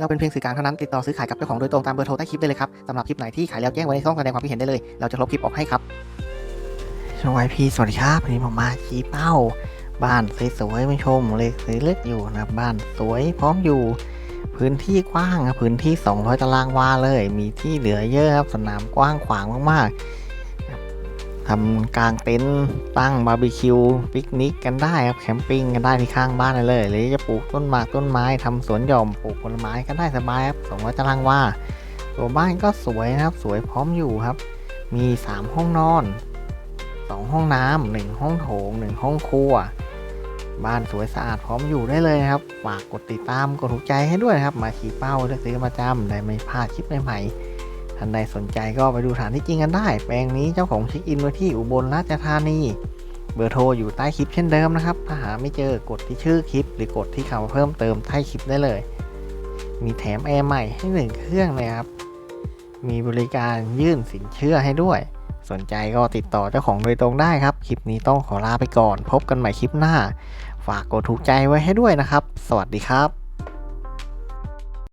เราเป็นเพียงสื่อกลางเท่านั้นติดต่อซื้อขายกับเจ้าของโดยตรงตามเบอร์โทรใต้คลิปได้เลยครับสำหรับคลิปไหนที่ขายแล้วแจ้งไว้ในช่องแสดงความคิดเห็นได้เลย เราจะลบคลิปออกให้ครับสวัสดีพี่สวัสดีครับวันนี้ผมมาชี้เป้า บ้านสวยๆม่ชมเลยสวยเลือกอยู่นะบ้านสวยพร้อมอยู่ พื้นที่กว้างครับพื้นที่ 200 ตารางวาเลย มีที่เหลือเยอะครับสนามกว้างขวางมากๆ ทำกลางเต็นท์ตั้งบาร์บีคิวปิกนิกกันได้ครับแคมปิ้งกันได้ที่ข้างบ้านเลยหรือจะปลูกต้นหมากต้นไม้ทำสวนหย่อมปลูกผลไม้ก็ได้สบายครับ200ตารางวาตัวบ้านก็สวยนะครับ สวยพร้อมอยู่ครับ มี 3 ห้องนอน 2 ห้องน้ำหนึ่งห้องโถง1ห้องครัว บ้านสวยสะอาดพร้อมอยู่ได้เลยครับฝากกดติดตามกดถูกใจให้ด้วยครับ มาชี้เป้าเลือกซื้อมาจำได้ไม่พลาดคลิปใหม่ๆ ท่านใดสนใจก็ไปดูฐานที่จริงกันได้ แปลงนี้เจ้าของเช็คอินไว้ที่อุบลราชธานี เบอร์โทรอยู่ใต้คลิปเช่นเดิมนะครับ ถ้าหาไม่เจอกดที่ชื่อคลิป หรือกดที่คำว่าเพิ่มเติมใต้คลิปได้เลย มีแถมแอร์ใหม่ให้หนึ่งเครื่องเลยครับ มีบริการยื่นสินเชื่อให้ด้วย สนใจก็ติดต่อเจ้าของโดยตรงได้ครับ คลิปนี้ต้องขอลาไปก่อน พบกันใหม่คลิปหน้า ฝากกดถูกใจไว้ให้ด้วยนะครับ สวัสดีครับ